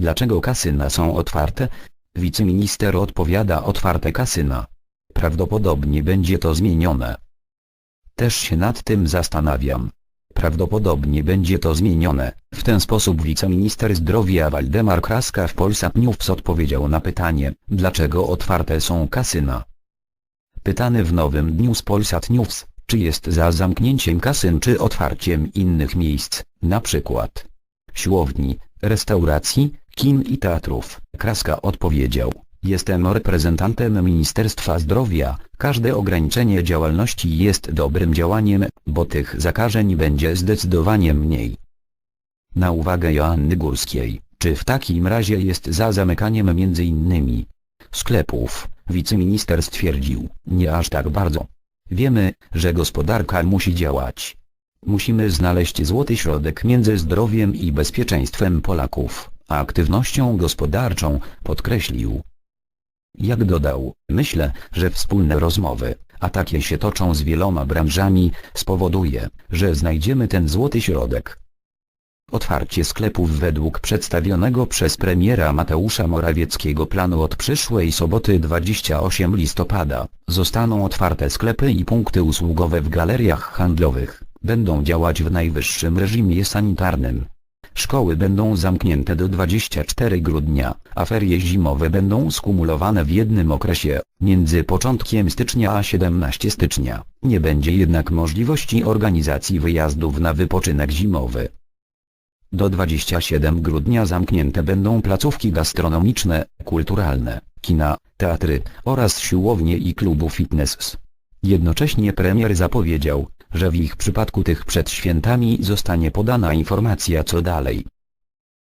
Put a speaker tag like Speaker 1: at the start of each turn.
Speaker 1: Dlaczego kasyna są otwarte? Wiceminister odpowiada otwarte kasyna. Prawdopodobnie będzie to zmienione. Też się nad tym zastanawiam. Prawdopodobnie będzie to zmienione. W ten sposób wiceminister zdrowia Waldemar Kraska w Polsat News odpowiedział na pytanie, dlaczego otwarte są kasyna. Pytany w nowym dniu z Polsat News, czy jest za zamknięciem kasyn czy otwarciem innych miejsc, na przykład siłowni, restauracji, kin i teatrów, Kraska odpowiedział, jestem reprezentantem Ministerstwa Zdrowia, każde ograniczenie działalności jest dobrym działaniem, bo tych zakażeń będzie zdecydowanie mniej. Na uwagę Joanny Górskiej, czy w takim razie jest za zamykaniem innymi sklepów, wiceminister stwierdził, nie aż tak bardzo. Wiemy, że gospodarka musi działać. Musimy znaleźć złoty środek między zdrowiem i bezpieczeństwem Polaków, aktywnością gospodarczą, podkreślił. Jak dodał, myślę, że wspólne rozmowy, a takie się toczą z wieloma branżami, spowoduje, że znajdziemy ten złoty środek. Otwarcie sklepów według przedstawionego przez premiera Mateusza Morawieckiego planu od przyszłej soboty 28 listopada, zostaną otwarte sklepy i punkty usługowe w galeriach handlowych, będą działać w najwyższym reżimie sanitarnym. Szkoły będą zamknięte do 24 grudnia, a ferie zimowe będą skumulowane w jednym okresie, między początkiem stycznia a 17 stycznia. Nie będzie jednak możliwości organizacji wyjazdów na wypoczynek zimowy. Do 27 grudnia zamknięte będą placówki gastronomiczne, kulturalne, kina, teatry oraz siłownie i klubu fitness. Jednocześnie premier zapowiedział, że w ich przypadku tych przed świętami zostanie podana informacja co dalej.